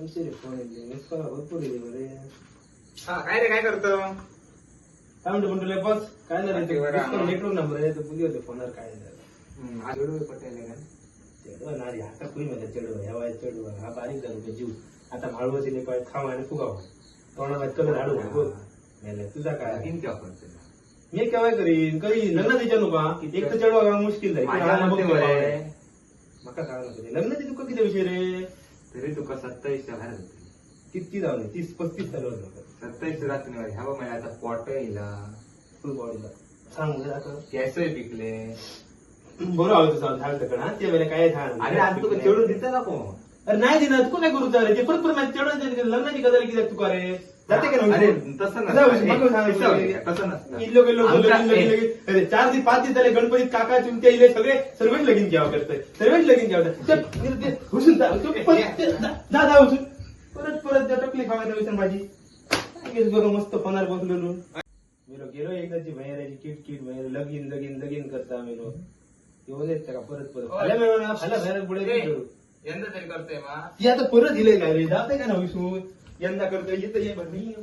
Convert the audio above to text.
आमचे रे फोन येते. मिस कॉल भरपूर येते बरे. हा काय रे काय करतो? काय म्हणतो तुला बस काय झालं? ते. नेटवर्क नंबर आहे तर पुली होते फोनवर काय झालं. पटेल का? चेडवा नारी आता कुई मध्ये चेडवा? ह्या वयात चेडवा. हा बारीक झालो का जीव. आता माळवची नाही पाय खावा आणि फुगाव. तोंडामध्ये कलर हाडू बोल. मेले तुझा काय? किती ऑफर मी केव्हा करीन? कधी लग्न विचारू का एक तर चढवा का मुश्किल जाईल. बाबा. मका नको लग्न ती तुका किती विषय रे. तरी तुका सत्तावीसच्या बाहेर होती किती जाऊ नये तीस पस्तीस चालू नको सत्तावीस रात्री मध्ये ह्या बघ आता पॉट येला फुल बॉडीला सांग म्हणजे आता केसही पिकले बरं आहोत तुझा झाड तकड हा त्या वेळेला काय झाड अरे आज तुका चेडून दिसत ना कोण अरे नाही दिना तू काय करू रे ते परत परत माझ्या चढवून लग्नाची गजाल किती तू करे? जाते का अरे तसं नसतं. तसं नसतं. इल्लो गेलो आमच्या- लगीन लगीन अरे चार दिवस पाच दिवस झाले गणपतीत काका इले सगळे सर्वच लगीन घ्यावं करतोय? सर्वच लगीन घ्यावं हुसून जा जा हुसून परत परत त्या टकली खावायला विसर बघ मस्त पनार बसलेलो मी गेलो एकदाची भैयाची किट किट भैया लगीन लगीन लगीन करता आम्ही लोक येऊन येत का? परत परत. पुढे यंदा तरी करतोय मा. ती आता परत दिले काय रे? जाते का ना विसरून? यंदा करतोय येतं ये बरं, नाही,